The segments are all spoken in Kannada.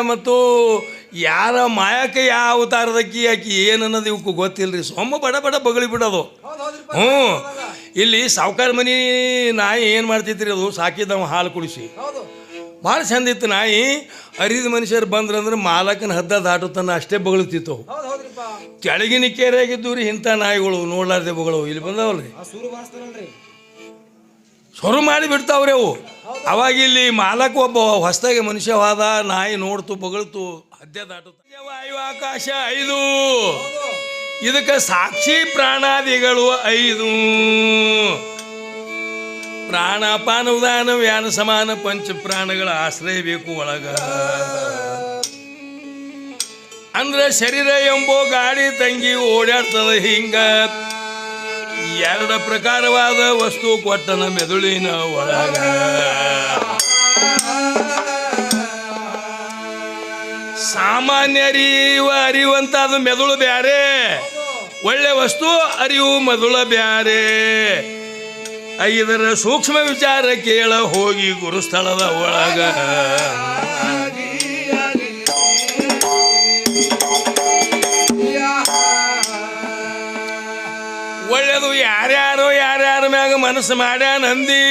ಮತ್ತು ಯಾರ ಮಾಯಕ ಯಾವ ಅವತಾರದಕ್ಕಿ ಆಕಿ ಏನು ಅನ್ನೋದು ಇವಕ್ಕೆ ಗೊತ್ತಿಲ್ರಿ. ಸೊಮ್ಮ ಬಡ ಬಡ ಬಗಳಿ ಬಿಡೋದು. ಹ್ಞೂ. ಇಲ್ಲಿ ಸಾವುಕಾರ ಮನಿ ನಾಯಿ ಏನು ಮಾಡ್ತೈತ್ರಿ ಅದು? ಸಾಕಿದವ ಹಾಲು ಕುಡಿಸಿ. ಭಾಳ ಚಂದ ಇತ್ತು ನಾಯಿ. ಅರಿದ ಮನುಷ್ಯರು ಬಂದ್ರಂದ್ರೆ ಮಾಲಕನ ಹದ್ದ ದಾಟುತ್ತಾನ ಅಷ್ಟೇ ಬಗಳುತ್ತಿತ್ತು ಕೆಳಗಿನ ಕೇರಿಯಾಗಿದ್ದು ರೀ ಇಂಥ ನಾಯಿಗಳು ನೋಡ್ಲಾರ್ದೆ ಬಗಳು. ಇಲ್ಲಿ ಬಂದವಲ್ರಿ. ಸೂರು ಮಾಡಿ ಬಿಡ್ತಾವ್ರಿ ಅವು. ಅವಾಗ ಇಲ್ಲಿ ಮಾಲಕ ಒಬ್ಬ ಹೊಸದಾಗಿ ಮನುಷ್ಯ ಹೋದ ನಾಯಿ ನೋಡ್ತು, ಬಗಳ್ತು ಹದ್ದೆ ದಾಟು ವಾಯು ಆಕಾಶ ಐದು. ಇದಕ್ಕೆ ಸಾಕ್ಷಿ ಪ್ರಾಣಾದಿಗಳು ಐದು. ಪ್ರಾಣಪಾನ ಉದಾನ ವ್ಯಾನ ಸಮಾನ, ಪಂಚ ಪ್ರಾಣಗಳ ಆಶ್ರಯ ಬೇಕು ಒಳಗ. ಅಂದ್ರೆ ಶರೀರ ಎಂಬೋ ಗಾಡಿ ತಂಗಿ ಓಡಾಡ್ತದ ಹಿಂಗ. ಎರಡು ಪ್ರಕಾರವಾದ ವಸ್ತು ಕೊಟ್ಟನ ಮೆದುಳಿನ ಒಳಗ. ಸಾಮಾನ್ಯರಿವ ಅದು ಮೆದುಳು ಬ್ಯಾರೆ. ಒಳ್ಳೆ ವಸ್ತು ಅರಿವು ಮೆದುಳ ಬ್ಯಾರೆ. ಇದರ ಸೂಕ್ಷ್ಮ ವಿಚಾರ ಕೇಳ ಹೋಗಿ ಗುರುಸ್ಥಳದ ಒಳಗ. ಮನಸ್ಸು ಮಾಡ್ಯಾನಂದಿ.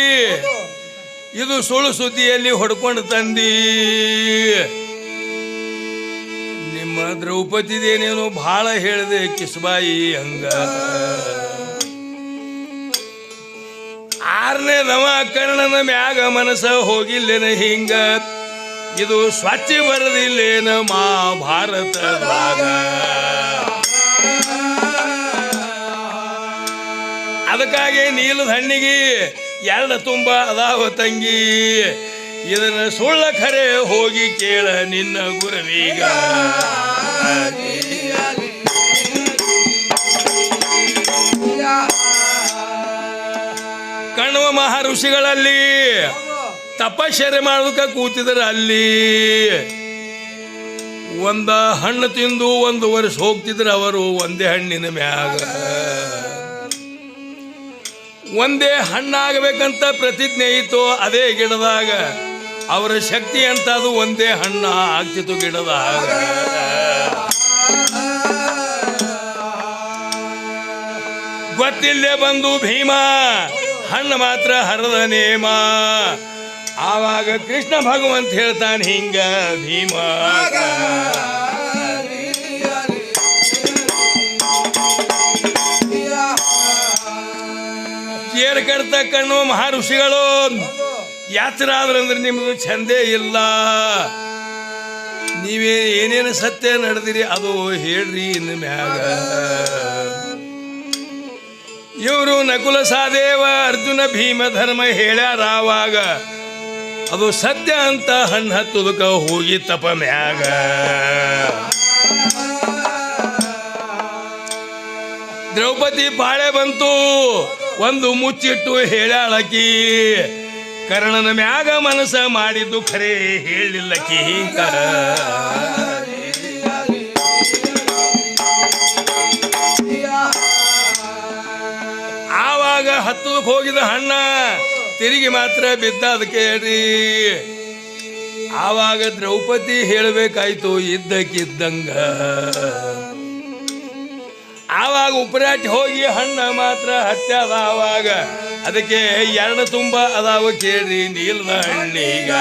ಇದು ಸುಳ್ಳು ಸುದ್ದಿಯಲ್ಲಿ ಹೊಡ್ಕೊಂಡು ತಂದಿ. ನಿಮ್ಮ ದ್ರೌಪದಿದೇನೇನೋ ಬಹಳ ಹೇಳಿದೆ ಕಿಸ್ಬಾಯಿ ಹಂಗ. ಆರನೇ ನವ ಕರ್ಣನ ಮ್ಯಾಗ ಮನಸ್ಸ ಹೋಗಿಲ್ಲೇನ ಹಿಂಗ. ಇದು ಸ್ವಚ್ಛ ಬರದಿಲ್ಲೇನ ಮಹಾಭಾರತದಾಗ. ಅದಕ್ಕಾಗಿ ನೀಲದ ಹಣ್ಣಿಗೆ ಎರಡು ತುಂಬ ಅದಾವ ತಂಗಿ. ಇದನ್ನ ಸುಳ್ಳ ಖರೆ ಹೋಗಿ ಕೇಳ ನಿನ್ನ ಗುರುವೀಗ. ಕಣ್ವ ಮಹಾ ಋಷಿಗಳಲ್ಲಿ ತಪಶ್ಚರ್ಯ ಮಾಡೋದಕ್ಕೆ ಕೂತಿದ್ರೆ ಅಲ್ಲಿ. ಒಂದ ಹಣ್ಣು ತಿಂದು ಒಂದು ವರ್ಷ ಹೋಗ್ತಿದ್ರೆ ಅವರು, ಒಂದೇ ಹಣ್ಣಿನ ಮ್ಯಾಗ. ಒಂದೇ ಹಣ್ಣಾಗಬೇಕಂತ ಪ್ರತಿಜ್ಞೆ ಇತ್ತು ಅದೇ ಗಿಡದಾಗ. ಅವರ ಶಕ್ತಿ ಅಂತ ಅದು ಒಂದೇ ಹಣ್ಣ ಆಗ್ತಿತ್ತು ಗಿಡದಾಗ. ಗೊತ್ತಿಲ್ಲದೆ ಬಂದು ಭೀಮ, ಹಣ್ಣು ಮಾತ್ರ ಹರದ ನೇಮ. ಆವಾಗ ಕೃಷ್ಣ ಭಗವಂತ ಹೇಳ್ತಾನೆ, ಹಿಂಗ ಭೀಮ. ಕೇರ್ ಕಡ್ತ ಕಣ್ಣು ಮಹಾ ಋಷಿಗಳು ಯಾತ್ರ ಆದ್ರಂದ್ರೆ ನಿಮ್ದು ಚಂದೇ ಇಲ್ಲ. ನೀವೇ ಏನೇನು ಸತ್ಯ ನಡೆದಿರಿ ಅದು ಹೇಳ್ರಿ ಇನ್ನು ಮ್ಯಾಗ. ಇವರು ನಕುಲ ಸಾದೇವ ಅರ್ಜುನ ಭೀಮ ಧರ್ಮ ಹೇಳ್ಯಾರಾವಾಗ ಅದು ಸತ್ಯ ಅಂತ ಹಣ್ಣು ಹತ್ತುದಕ್ಕ ಹೋಗಿ ತಪ ಮ್ಯಾಗ. ದ್ರೌಪದಿ ಬಾಳೆ ಬಂತು. ಒಂದು ಮುಚ್ಚಿಟ್ಟು ಹೇಳಾಳಕಿ ಕರ್ಣನ ಮ್ಯಾಗ ಮನಸ್ಸ ಮಾಡಿದ್ದು ಖರೆ ಹೇಳಿಲ್ಲಕಿ ಹಿಂಗ ಆವಾಗ ಹತ್ತದಕ್ಕೆ ಹೋಗಿದ ಹಣ್ಣ ತಿರುಗಿ ಮಾತ್ರ ಬಿದ್ದ ಅದಕ್ಕೆ ಹೇಳ್ರಿ ಆವಾಗ ದ್ರೌಪದಿ ಹೇಳಬೇಕಾಯ್ತು, ಇದ್ದಕ್ಕಿದ್ದಂಗ. ಆವಾಗ ಉಪರಾಟಿ ಹೋಗಿ ಹಣ್ಣ ಮಾತ್ರ ಹತ್ಯದ ಆವಾಗ. ಅದಕ್ಕೆ ಎರಡು ತುಂಬ ಅದಾವ ಕೇಳ್ರಿ ನೀಲ್ ಹಣ್ಣೀಗ.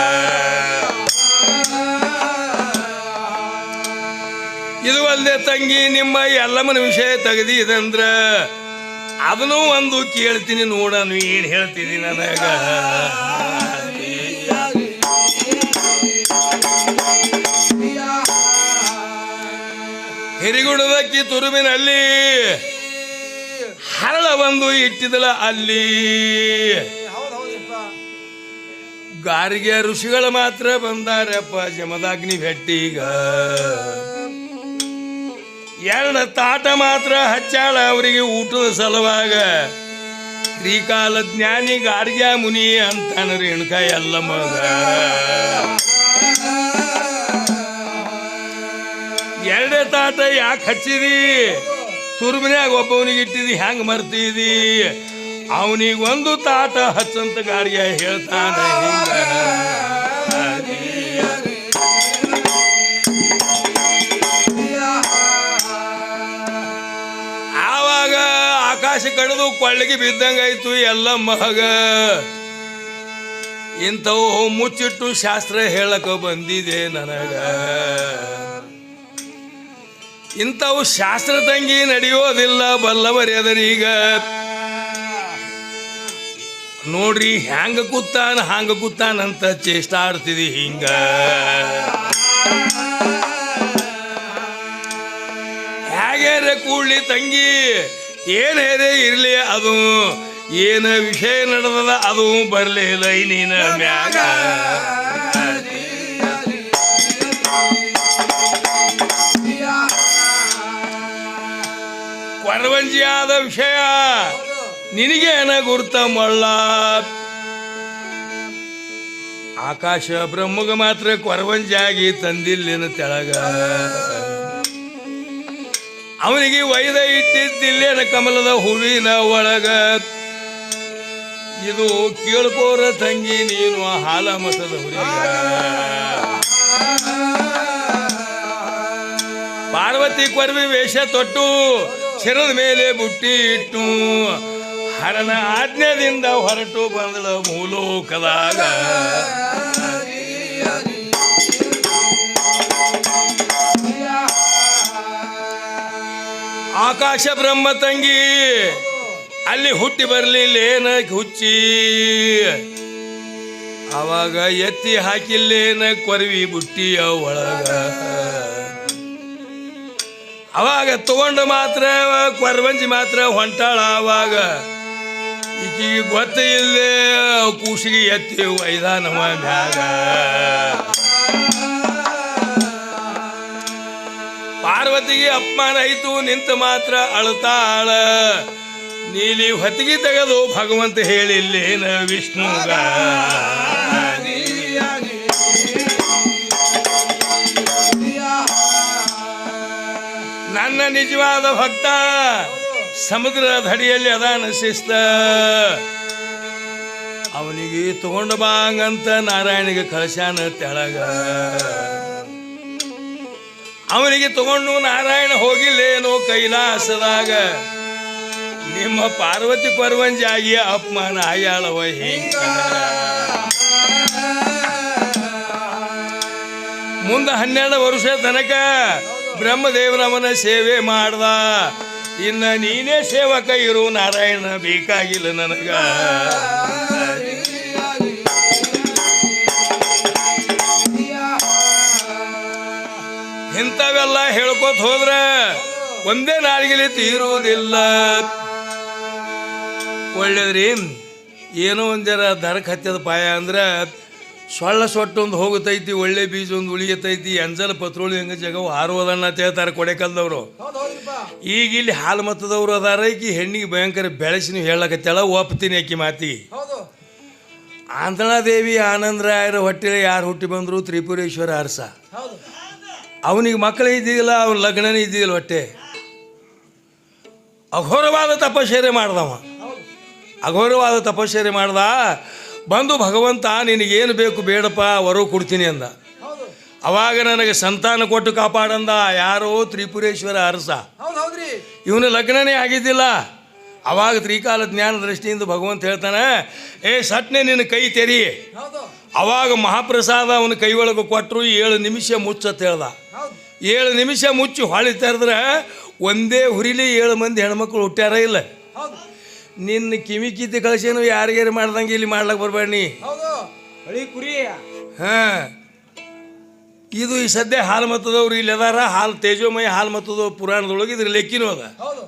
ಇದು ಅಲ್ಲದೆ ತಂಗಿ, ನಿಮ್ಮ ಎಲ್ಲಮ್ಮನ ವಿಷಯ ತೆಗೆದಿದಂದ್ರ ಅದನ್ನೂ ಒಂದು ಕೇಳ್ತೀನಿ ನೋಡನು, ಏನು ಹೇಳ್ತೀನಿ ನನಗ. ಹಿರಿಗುಡದಕ್ಕಿ ತುರುವಿನಲ್ಲಿ ಹರಳ ಬಂದು ಇಟ್ಟಿದಳ ಅಲ್ಲಿ. ಗಾರಿಗೆ ಋಷಿಗಳು ಮಾತ್ರ ಬಂದಾರಪ್ಪ ಜಮದಾಗ್ನಿ ಭೆಟ್ಟಿಗ ಎರಡು ತಾಟ ಮಾತ್ರ ಹಚ್ಚಾಳ ಅವರಿಗೆ ಊಟದ ಸಲುವಾಗ. ಶ್ರೀಕಾಲ ಜ್ಞಾನಿ ಗಾರ್ಗ್ಯ ಮುನಿ ಅಂತಾನ ರೇಣುಕ ಎಲ್ಲ ಮಗ. ತಾತ, ಯಾಕೆ ಹಚ್ಚಿದಿ? ತುರ್ಮನ್ಯಾಗ ಒಬ್ಬವನಿಗೆ ಇಟ್ಟಿದಿ ಹೆಂಗೆ ಮರ್ತಿದಿ? ಅವನಿಗೆ ಒಂದು ತಾತ ಹಚ್ಚಂತ ಗಾಡಿಯ ಹೇಳ್ತಾನೆ ಆವಾಗ ಆಕಾಶ ಕಡಿದು ಕೊಳ್ಳಿಗೆ ಬಿದ್ದಂಗಾಯ್ತು ಎಲ್ಲ ಮಹಗ. ಇಂಥವು ಮುಚ್ಚಿಟ್ಟು ಶಾಸ್ತ್ರ ಹೇಳಕ ಬಂದಿದೆ ನನಗ. ಇಂಥವು ಶಾಸ್ತ್ರ ತಂಗಿ ನಡೆಯೋದಿಲ್ಲ ಬಲ್ಲವರೆದರೀಗ ನೋಡ್ರಿ, ಹ್ಯಾಂಗ ಕೂತಾನ, ಹಾಂಗ ಕೂತಾನಂತ ಚೇಷ್ಟ ಆಡ್ತಿದಿ ಹಿಂಗ. ಹೇಗೇರೆ ಕೂಡ್ಲಿ ತಂಗಿ ಏನೇರೇ ಇರ್ಲಿ ಅದು? ಏನ ವಿಷಯ ನಡೆದದ ಅದು ಬರ್ಲಿ ನೀನ ಮ್ಯಾಗ. ಕೊರವಂಜಿ ಆದ ವಿಷಯ. ನಿನಗೇನ ಗುರ್ತ ಮಳ್ಳ? ಆಕಾಶ ಬ್ರಹ್ಮಗ ಮಾತ್ರ ಕೊರವಂಜಾಗಿ ತಂದಿಲ್ಲಿನ ತೆಳಗ. ಅವನಿಗೆ ವೈದ ಇಟ್ಟಿದ್ದಿಲ್ಲೇನ ಕಮಲದ ಹೂವಿನ ಒಳಗ. ಇದು ಕೇಳ್ಕೋರ ತಂಗಿ, ನೀನು ಹಾಲ ಮಠದ ಪಾರ್ವತಿ ಕೊರವಿ ವೇಷ ತೊಟ್ಟು. ಶಿರದ ಮೇಲೆ ಬುಟ್ಟಿ ಇಟ್ಟು ಹರನ ಆಜ್ಞೆದಿಂದ ಹೊರಟು ಬಂದಳ ಮೂಲೋಕದಾಗ ಆಕಾಶ ಬ್ರಹ್ಮ ತಂಗಿ, ಅಲ್ಲಿ ಹುಟ್ಟಿ ಬರಲಿಲ್ಲೇನ ಹುಚ್ಚಿ? ಅವಾಗ ಎತ್ತಿ ಹಾಕಿಲ್ಲೇನ ಕೊರವಿ ಬುಟ್ಟಿಯ ಒಳಗ. ಅವಾಗ ತಗೊಂಡು ಮಾತ್ರ ಕೊರವಂಜಿ ಮಾತ್ರ ಹೊಂಟಾಳ ಅವಾಗ ಈಕಿಗೆ ಇಲ್ಲದೆ ಕೂಸಿಗೆ ಎತ್ತಿ ವೈದಾನವ ಮ್ಯಾಗ ಪಾರ್ವತಿಗೆ ಅಪಮಾನ ಆಯಿತು, ನಿಂತ ಮಾತ್ರ ಅಳತಾಳ. ನೀಲಿ ಹೊತ್ತಿಗೆ ತೆಗೆದು ಭಗವಂತ ಹೇಳಿಲ್ಲೇನ ವಿಷ್ಣುಗ. ನಿಜವಾದ ಭಕ್ತ. ಸಮುದ್ರ ದಡಿಯಲ್ಲಿ ಅದಾನ ಶಿಸ್ತ. ಅವನಿಗೆ ತಗೊಂಡ ಬಾಂಗಂತ ನಾರಾಯಣಿಗೆ ಕಳಶಾನ ತೆಳಗ. ಅವನಿಗೆ ತಗೊಂಡು ನಾರಾಯಣ ಹೋಗಿಲ್ಲೇನೋ ಕೈಲಾಸದಾಗ. ನಿಮ್ಮ ಪಾರ್ವತಿ ಪರ್ವಂಜಾಗಿ ಅಪಮಾನ ಆಯಾಳವ ಹಿಂಗ. ಮುಂದೆ ಹನ್ನೆರಡು ವರ್ಷ ತನಕ ಬ್ರಹ್ಮದೇವನವನ ಸೇವೆ ಮಾಡ್ದ. ಇನ್ನ ನೀನೇ ಸೇವಕ ಇರು, ನಾರಾಯಣ ಬೇಕಾಗಿಲ್ಲ ನನಗ. ಇಂಥವೆಲ್ಲ ಹೇಳ್ಕೊತ ಹೋದ್ರ ಒಂದೇ ನಾಲ್ಗಿಲಿ ತೀರುವುದಿಲ್ಲ. ಒಳ್ಳೇದ್ರಿ, ಏನೋ ಒಂದರ ದರಕ್ಕೆ ಹತ್ತದ ಪಾಯ ಅಂದ್ರೆ ಸೊಳ್ಳ ಸೊಟ್ಟೊಂದು ಹೋಗುತ್ತೈತಿ ಒಳ್ಳೆ ಬೀಜ ಒಂದು ಉಳಿಯತೈತಿ ಎಂಜಲ ಪತ್ರೋಳಿ ಹೆಂಗ ಜಗವು ಹಾರುವುದನ್ನ ಹೇಳ್ತಾರೆ ಕೊಡೆಕಲ್ದವರು. ಈಗ ಇಲ್ಲಿ ಹಾಲು ಮತ್ತದವ್ರು ಅದಾರ ಈಕಿ ಹೆಣ್ಣಿಗೆ ಭಯಂಕರ ಬೆಳೆಸಿ ನೀವು ಹೇಳಕತ್ತೇಳ ಒಪ್ತೀನಿ ಆಕಿ ಹೌದು. ಆನಂದ ಆನಂದರಾಯರ ಹೊಟ್ಟೆಲಿ ಯಾರು ಹುಟ್ಟಿ ಬಂದರು? ತ್ರಿಪುರೇಶ್ವರ ಅರಸ. ಅವನಿಗೆ ಮಕ್ಕಳು ಇದ್ದಿಲ್ಲ ಅವ್ನ ಲಗ್ನನೇ ಇದ್ದಿಲ್ಲ ಹೊಟ್ಟೆ. ಅಘೋರವಾದ ತಪಶ್ಚರ್ಯ ಮಾಡ್ದವ. ಅಘೋರವಾದ ತಪಶ್ಚರ್ಯ ಮಾಡ್ದ ಬಂದು ಭಗವಂತ ನಿನಗೇನು ಬೇಕು ಬೇಡಪ್ಪ ವರ ಕೊಡ್ತೀನಿ ಅಂದ. ಅವಾಗ ನನಗೆ ಸಂತಾನ ಕೊಟ್ಟು ಕಾಪಾಡಂದ ಯಾರೋ ತ್ರಿಪುರೇಶ್ವರ ಅರಸ. ಇವನು ಲಗ್ನನೇ ಆಗಿದ್ದಿಲ್ಲ. ಅವಾಗ ತ್ರಿಕಾಲ ಜ್ಞಾನ ದೃಷ್ಟಿಯಿಂದ ಭಗವಂತ ಹೇಳ್ತಾನೆ ಏ ಸಟ್ನೆ ನಿನ್ನ ಕೈ ತೆರಿ. ಅವಾಗ ಮಹಾಪ್ರಸಾದ ಅವನ ಕೈ ಒಳಗೆ ಕೊಟ್ಟರು ಏಳು ನಿಮಿಷ ಮುಚ್ಚತ್ ಹೇಳ್ದ. ಏಳು ನಿಮಿಷ ಮುಚ್ಚಿ ಹೊಳಿ ತೆರೆದ್ರೆ ಒಂದೇ ಹುರಿಲಿ ಏಳು ಮಂದಿ ಹೆಣ್ಮಕ್ಳು ಹುಟ್ಟ್ಯಾರ ಇಲ್ಲ. ನಿನ್ನ ಕಿವಿ ಕಿತ್ತಿ ಕಳಿಸೇನು ಯಾರಿಗಾರು ಮಾಡ್ದಂಗೆ ಇಲ್ಲಿ ಮಾಡ್ಲಕ್ ಬರ್ಬೇಡ ನೀ. ಹೌದು. ಹಳಿ ಕುರಿ. ಹಾಂ. ಇದು ಈ ಸದ್ಯ ಹಾಲು ಮತ್ತದವ್ರು ಇಲ್ಲಿ ಅದಾರ. ಹಾಲು ತೇಜೋಮಯ ಹಾಲು ಮತ್ತದ ಪುರಾಣದೊಳಗೆ ಇದ್ರ ಲೆಕ್ಕಿನೂ ಅದ. ಹೌದು.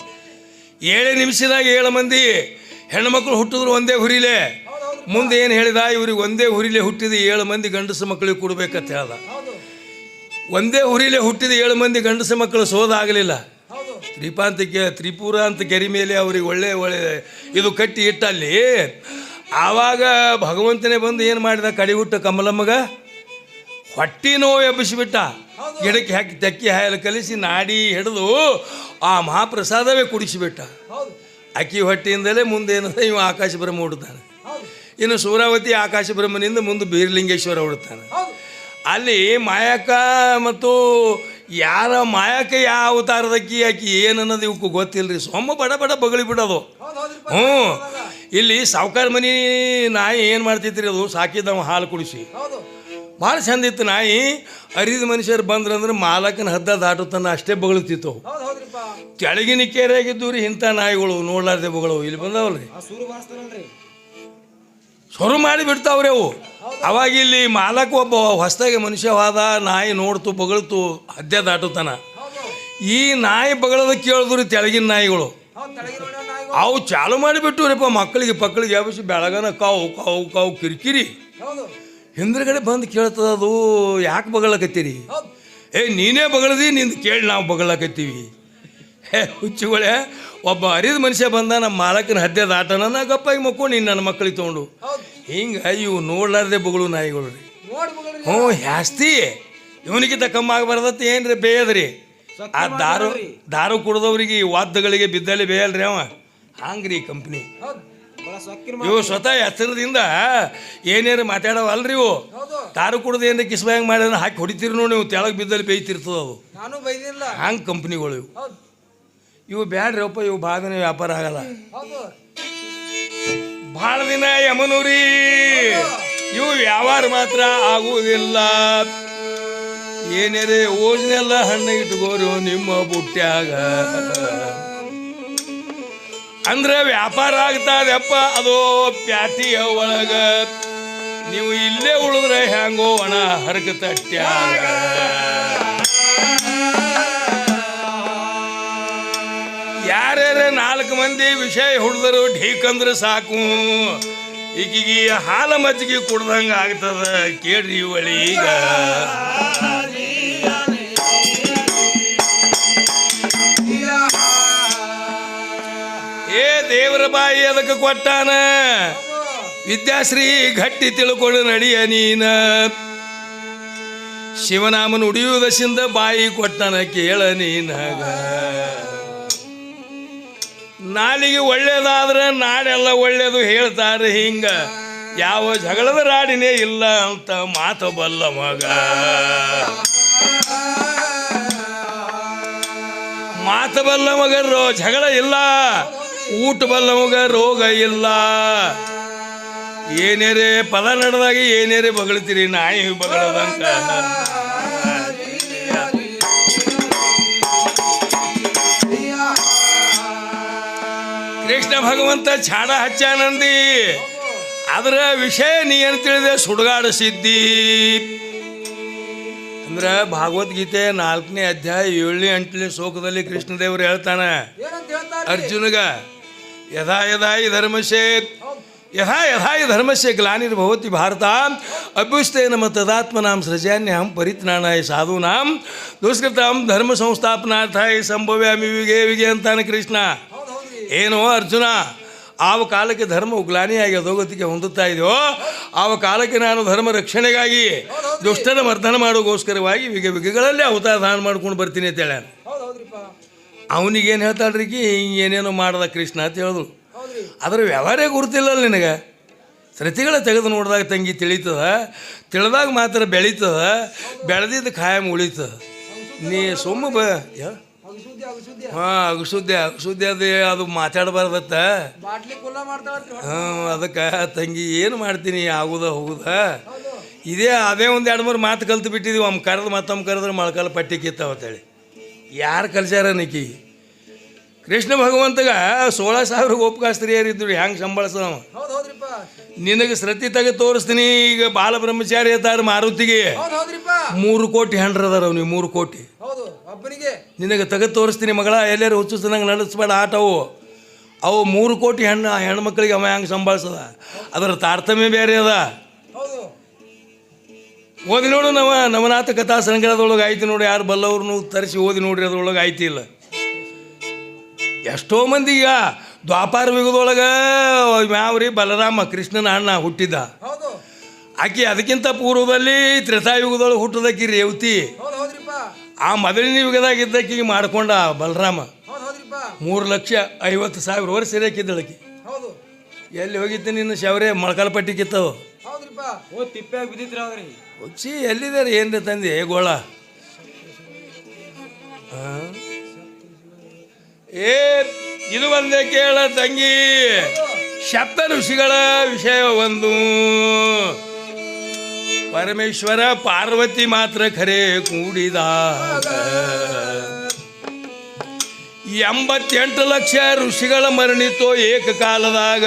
ಏಳೇ ನಿಮಿಷದಾಗ ಏಳು ಮಂದಿ ಹೆಣ್ಮಕ್ಳು ಹುಟ್ಟಿದ್ರು ಒಂದೇ ಹುರಿಲೆ. ಮುಂದೆ ಏನು ಹೇಳಿದ? ಇವ್ರಿಗೆ ಒಂದೇ ಹುರಿಲೆ ಹುಟ್ಟಿದ ಏಳು ಮಂದಿ ಗಂಡಸು ಮಕ್ಕಳಿಗೆ ಕೊಡ್ಬೇಕಂತ ಹೇಳ್ದ. ಒಂದೇ ಹುರಿಲೆ ಹುಟ್ಟಿದ ಏಳು ಮಂದಿ ಗಂಡಸು ಮಕ್ಕಳು ಸೋದಾಗಲಿಲ್ಲ. ತ್ರಿಪಾಂತಕ್ಕೆ ತ್ರಿಪುರ ಅಂತ ಕೆರೆ ಮೇಲೆ ಅವ್ರಿಗೆ ಒಳ್ಳೆ ಒಳ್ಳೆ ಇದು ಕಟ್ಟಿ ಇಟ್ಟಲ್ಲಿ, ಆವಾಗ ಭಗವಂತನೇ ಬಂದು ಏನು ಮಾಡಿದ ಕಡಿ ಹುಟ್ಟ ಕಮಲಮ್ಮಗ ಹೊಟ್ಟಿ ನೋವು ಎಬ್ಬಿಸಿಬಿಟ್ಟ. ಗಿಡಕ್ಕೆ ಹಾಕಿ, ತೆಕ್ಕಿ ಹಾಯಲು ಕಲಿಸಿ, ನಾಡಿ ಹಿಡಿದು ಆ ಮಹಾಪ್ರಸಾದವೇ ಕುಡಿಸಿಬಿಟ್ಟ. ಅಕ್ಕಿ ಹೊಟ್ಟೆಯಿಂದಲೇ ಮುಂದೆ ಏನಂದ್ರೆ ಇವ ಆಕಾಶ ಬ್ರಹ್ಮ ಹುಡ್ತಾನೆ ಇನ್ನು ಸೂರಾವತಿ ಆಕಾಶ ಬ್ರಹ್ಮನಿಂದ ಮುಂದೆ ಬೀರಲಿಂಗೇಶ್ವರ ಹುಡ್ತಾನೆ ಅಲ್ಲಿ ಮಾಯಕ ಮತ್ತು ಯಾರ ಮಾಯಕ್ಕೆ ಯಾವ ಅವತಾರದಕ್ಕಿ ಆಕಿ ಏನು ಅನ್ನೋದು ಗೊತ್ತಿಲ್ಲ ಗೊತ್ತಿಲ್ರಿ. ಸೊಮ್ಮ ಬಡ ಬಡ ಬಗಳಿ ಬಿಡೋದು. ಹ್ಞೂ. ಇಲ್ಲಿ ಸಾವುಕಾರ ಮನೆ ನಾಯಿ ಏನು ಮಾಡ್ತೈತ್ರಿ ಅದು? ಸಾಕಿದವ ಹಾಲು ಕುಡಿಸಿ. ಭಾಳ ಚಂದ ಇತ್ತು ನಾಯಿ. ಅರಿದ ಮನುಷ್ಯರು ಬಂದ್ರಂದ್ರೆ ಮಾಲಕನ ಹದ್ದ ದಾಟುತ್ತಾನ ಅಷ್ಟೇ ಬಗಳುತ್ತಿತ್ತು ಕೆಳಗಿನ ಕೇರಿಯಾಗಿದ್ದು ರೀ ಇಂಥ ನಾಯಿಗಳು ನೋಡ್ಲಾರ್ದೆ ಬಗಳು. ಇಲ್ಲಿ ಬಂದವಲ್ರಿ. ಶುರು ಮಾಡಿ ಬಿಡ್ತಾವ್ರಿ ಅವು. ಅವಾಗ ಇಲ್ಲಿ ಮಾಲಕ ಒಬ್ಬ ಹೊಸದಾಗಿ ಮನುಷ್ಯ ಹೋದ, ನಾಯಿ ನೋಡ್ತು, ಬಗಳ್ತು ಹದ್ದೆ ದಾಟುತ್ತಾನ ಈ ನಾಯಿ ಬಗಳದ ಕೇಳಿದ್ರಿ ತೆಳಗಿನ ನಾಯಿಗಳು. ಅವು ಚಾಲು ಮಾಡಿಬಿಟ್ಟು ಮಕ್ಕಳಿಗೆ ಪಕ್ಕಳಿಗೆ ಯಾವಿಸಿ ಬೆಳಗನ ಕಾವು ಕಾವು ಕಾವು, ಕಿರಿಕಿರಿ. ಹಿಂದ್ರಗಡೆ ಬಂದು ಕೇಳ್ತದ ಅದು, ಯಾಕೆ ಬಗಳಕತ್ತೀರಿ ಏ, ನೀನೇ ಬಗಳದಿ, ನಿಂದು ಕೇಳಿ ನಾವು ಬಗಳಕತ್ತೀವಿ ಹೇ, ಹುಚ್ಚುಗಳೇ, ಒಬ್ಬ ಅರಿದ ಮನುಷ್ಯ ಬಂದ, ನಮ್ಮ ಮಾಲಕನ ಹದ್ದೆ ದಾಟನ ಗಪ್ಪಾಗಿ ಮಕ್ಕೊಂಡು ನೀನು ನನ್ನ ಮಕ್ಕಳಿಗೆ ತೊಗೊಂಡು. ಹಿಂಗೆ ಇವು ನೋಡ್ಲಾರ್ದೆ ಬುಗಳು ನಾಯಿಗಳು ರೀ ಹ್ಞೂ ಜಾಸ್ತಿ ಇವನಿಗಿಂತ ಕಮ್ಮಿ ಆಗಬಾರ್ದತ್ತ ಏನ್ರಿ ಬೇಯದ್ರಿ? ಆ ದಾರು ದಾರು ಕುಡ್ದವ್ರಿಗೆ ಈ ವಾದ್ಯಗಳಿಗೆ ಬಿದ್ದಲ್ಲಿ ಬೇಯಲ್ರಿ ಅವ. ಹಂಗ್ರಿ ಕಂಪ್ನಿ ಇವು ಸ್ವತಃ ಎತ್ತರದಿಂದ ಏನೇನು ಮಾತಾಡವಲ್ರಿ ಇವು? ದಾರು ಕುಡ್ದು ಏನ್ರಿ ಕಿಸ್ಬಾಯಂಗ್ ಮಾಡಿದ್ರೆ ಹಾಕಿ ಹೊಡಿತೀರಿ ನೋಡಿ ನೀವು ತೆಳಗೆ ಬಿದ್ದಲ್ಲಿ ಬೇಯ್ತಿರ್ತದ ಅವು ಹಂಗೆ ಕಂಪ್ನಿಗಳು ಇವು. ಇವು ಬ್ಯಾಡ್ರಿ ಅಪ್ಪ ಇವು ಭಾಗನೇ ವ್ಯಾಪಾರ ಆಗಲ್ಲ. ಭಾಳ ದಿನ ಯಮನೂರಿ ಇವು ವ್ಯವಹಾರ ಮಾತ್ರ ಆಗುವುದಿಲ್ಲ. ಏನೇರೆ ಓಜನೆಲ್ಲ ಹಣ್ಣು ಇಟ್ಕೋರು ನಿಮ್ಮ ಬುಟ್ಟ್ಯಾಗ. ಅಂದ್ರೆ ವ್ಯಾಪಾರ ಆಗ್ತದಪ್ಪ, ಅದು ಪ್ಯಾಟಿಯ ಒಳಗ. ನೀವು ಇಲ್ಲೇ ಉಳಿದ್ರೆ ಹ್ಯಾಂಗೋ ಒಣ ಹರಕ ತಟ್ಟ್ಯಾಗ ಯಾರ್ಯಾರ ನಾಲ್ಕು ಮಂದಿ ವಿಷಯ ಹುಡ್ದರು ಢೀಕಂದ್ರೆ ಸಾಕು. ಈಗಿಗೆ ಹಾಲ ಮಜ್ಜಿಗೆ ಕುಡ್ದಂಗೆ ಆಗ್ತದ. ಕೇಳ್ರಿ ಇವಳಿ ಈಗ. ಏ ದೇವರ ಬಾಯಿ ಅದಕ್ಕೆ ಕೊಟ್ಟಾನ. ವಿದ್ಯಾಶ್ರೀ ಗಟ್ಟಿ ತಿಳ್ಕೊಂಡು ನಡಿಯ ನೀನ. ಶಿವನಾಮನ ಉಡಿಯುವುದಶಿಂದ ಬಾಯಿ ಕೊಟ್ಟನ ಕೇಳ ನೀನಗ. ನಾಲಿಗೆ ಒಳ್ಳೇದಾದ್ರೆ ನಾಡೆಲ್ಲ ಒಳ್ಳೇದು ಹೇಳ್ತಾರೆ ಹಿಂಗ. ಯಾವ ಜಗಳದ ರಾಡಿನೇ ಇಲ್ಲ ಅಂತ ಮಾತು ಬಲ್ಲ ಮಗ. ಮಾತು ಬಲ್ಲ ಮಗ ರೋ ಜಗಳ ಇಲ್ಲ. ಊಟ ಬಲ್ಲ ಮಗ ರೋಗ ಇಲ್ಲ. ಏನೇರೆ ಪದ ನಡೆದಾಗ ಏನೇರೇ ಬಗಳ್ತೀರಿ ನಾಯಿ ಬಗಳದಂಗ. ಭಗವಂತ ಛಾಡ ಹಚ್ಚಾನಂದಿ ಅದರ ವಿಷಯ ನೀ ಏನು ತಿಳಿದೆ? ಸುಡುಗಾಡಿಸಿದ್ದಿ ಅಂದ್ರೆ ಭಗವದ್ಗೀತೆ ನಾಲ್ಕನೇ ಅಧ್ಯಾಯ ಏಳನೇ ಎಂಟನೇ ಶ್ಲೋಕದಲ್ಲಿ ಕೃಷ್ಣದೇವರು ಹೇಳ್ತಾನೆ ಅರ್ಜುನಗ ಯಥಾ ಯಥಾ ಈ ಧರ್ಮಶೇ ಯಥಾ ಯಥಾ ಈ ಧರ್ಮಸ್ಯ ಗ್ಲಾನಿರ್ಭವತಿ ಭಾರತ ಅಭ್ಯುಸ್ತೇನ ತದಾತ್ಮನಾಂ ಸೃಜಾನ್ಯಹಂ ಪರಿತ್ನಾಣಾಯ ಸಾಧೂನಾಂ ದುಷ್ಕೃತಾಂ ಧರ್ಮ ಸಂಸ್ಥಾಪನಾರ್ಥಾಯ ಸಂಭವ್ಯಾಮಿ ವಿಗೆ ವಿಗೆ ಅಂತಾನೆ ಕೃಷ್ಣ. ಏನು ಅರ್ಜುನ ಆವ ಕಾಲಕ್ಕೆ ಧರ್ಮ ಉಗ್ಲಾನಿಯಾಗಿ ಅಧೋಗತಿಗೆ ಹೊಂದುತ್ತಾ ಇದೆಯೋ ಆವ ಕಾಲಕ್ಕೆ ನಾನು ಧರ್ಮ ರಕ್ಷಣೆಗಾಗಿ ದುಷ್ಟನ ಮರ್ದನ ಮಾಡೋಗೋಸ್ಕರವಾಗಿ ವಿಗೆ ವಿಗೆಗಳಲ್ಲಿ ಅವತಾರ ದಾನ ಮಾಡ್ಕೊಂಡು ಬರ್ತೀನಿ ಅಂತ ಹೇಳ ಅವನಿಗೇನು ಹೇಳ್ತಾಳ್ರಿ ಹಿಂಗೆ ಏನೇನೋ ಮಾಡ್ದ ಕೃಷ್ಣ ಅಂತ ಹೇಳಿದ್ರು ಅದರ ವ್ಯವಹಾರೇ ಗುರುತಿಲ್ಲ ನಿನಗೆ. ಸೃತಿಗಳ ತೆಗೆದು ನೋಡಿದಾಗ ತಂಗಿ ತಿಳಿತದ ತಿಳಿದಾಗ ಮಾತ್ರ ಬೆಳೀತದ ಬೆಳೆದಿದ್ದು ಖಾಯಂ ಉಳಿತದ. ನೀ ಸುಮ್ಮ ಬ ಹಾಂ ಅಗಸುದ್ದೆ ಅಗಸುದ್ದೆ ಅದು ಅದು ಮಾತಾಡಬಾರ್ದತ್ತ. ಹಾಂ ಅದಕ್ಕೆ ತಂಗಿ ಏನು ಮಾಡ್ತೀನಿ ಆಗುದ ಹೋಗುದ. ಇದೇ ಅದೇ ಒಂದು ಎರಡು ಮೂರು ಮಾತು ಕಲ್ತು ಬಿಟ್ಟಿದ್ದೀವಿ ಒಮ್ಮ ಕರೆದು ಮತ್ತೊಮ್ಮೆ ಕರೆದ್ರೆ ಮೊಳಕಾಲ ಪಟ್ಟಿ ಕಿತ್ತಾವತ್ತೇಳಿ ಯಾರು ಕಲ್ಸ್ಯಾರ ನಿಕ್ಕಿ ಕೃಷ್ಣ ಭಗವಂತಗ ಸೋಳ ಸಾವಿರ ಗೋಪಕಾಸ್ತ್ರೀಯರಿದ್ರು ಹೆಂಗೆ ಸಂಬಳಸವ ಸಂಬಳಸ ನಿನಗೆ ಸೃತಿ ತೆಗೆದು ತೋರಿಸ್ತೀನಿ. ಈಗ ಬಾಲ ಬ್ರಹ್ಮಚಾರಿ ಇದ್ದಾರೆ ಮಾರುತಿಗೆ. ಮೂರು ಕೋಟಿ ಹೆಂಡ್ರದಾರ ಅವ್ನಿಗೆ ಮೂರು ಕೋಟಿ. ಒಬ್ಬನಿಗೆ ನಿನಗೆ ತೆಗೆದು ತೋರಿಸ್ತೀನಿ ಮಗಳ ಎಲ್ಲರೂ ಹುಚ್ಚಿಸ್ದಂಗೆ ನಡೆಸ್ಬೇಡ ಆಟವು ಅವು. ಮೂರು ಕೋಟಿ ಹೆಣ್ಣು ಹೆಣ್ಮಕ್ಳಿಗೆ ಅವ ಹೆಂಗೆ ಸಂಭಾಳಿಸದ? ಅದರ ತಾರತಮ್ಯ ಬೇರೆ ಅದ. ಹೌದು. ಓದಿ ನೋಡು ನವ ನವನಾಥ ಕಥಾ ಸಂಗ್ರಹದೊಳಗೆ ಆಯ್ತು ನೋಡಿ ಯಾರು ಬಲ್ಲವ್ರನ್ನೂ ತರಿಸಿ ಓದಿ ನೋಡ್ರಿ ಅದ್ರೊಳಗೆ ಆಯ್ತಿಲ್ಲ ಇಲ್ಲ. ಎಷ್ಟೋ ಮಂದಿ ಈಗ ದ್ವಾಪಾರ ಯುಗದೊಳಗೆ ಯಾವ್ರಿ ಬಲರಾಮ ಕೃಷ್ಣನ ಅಣ್ಣ ಹುಟ್ಟಿದ್ದ. ಹೌದು. ಆಕೆ ಅದಕ್ಕಿಂತ ಪೂರ್ವದಲ್ಲಿ ತ್ರೇತಾಯುಗದೊಳಗೆ ಹುಟ್ಟದಕ್ಕಿರಿ ರೇವತಿ ಆ ಮೊದಲಿನ ಯುಗದಾಗ ಇದ್ದಕ್ಕಿಗೆ ಮಾಡ್ಕೊಂಡ ಬಲರಾಮ ಹೌದ್ ಹೌದ್ರಿಪ್ಪ. ಮೂರು ಲಕ್ಷ ಐವತ್ತು ಸಾವಿರ ವರ್ಷ ಇರಕ್ಕಿದ್ದಳಕಿ ಹೌದು. ಎಲ್ಲಿ ಹೋಗಿದ್ದೆ ನಿನ್ನ ಶವರೆ ಮೊಳಕಾಲ್ಪಟ್ಟಿ ಕಿತ್ತವು ಹುಚ್ಚಿ ಎಲ್ಲಿದ್ದಾರೆ ಏನ್ರಿ ತಂದೆ? ಗೋಳ. ಆ? ಏ ಇದು ಒಂದೇ ಕೇಳ ತಂಗಿ. ಶಬ್ದ ಋಷಿಗಳ ವಿಷಯ ಒಂದು. ಪರಮೇಶ್ವರ ಪಾರ್ವತಿ ಮಾತ್ರ ಖರೆ ಕೂಡಿದಾಗ. ಎಂಬತ್ತೆಂಟು ಲಕ್ಷ ಋಷಿಗಳ ಮರಣಿತೋ ಏಕಕಾಲದಾಗ.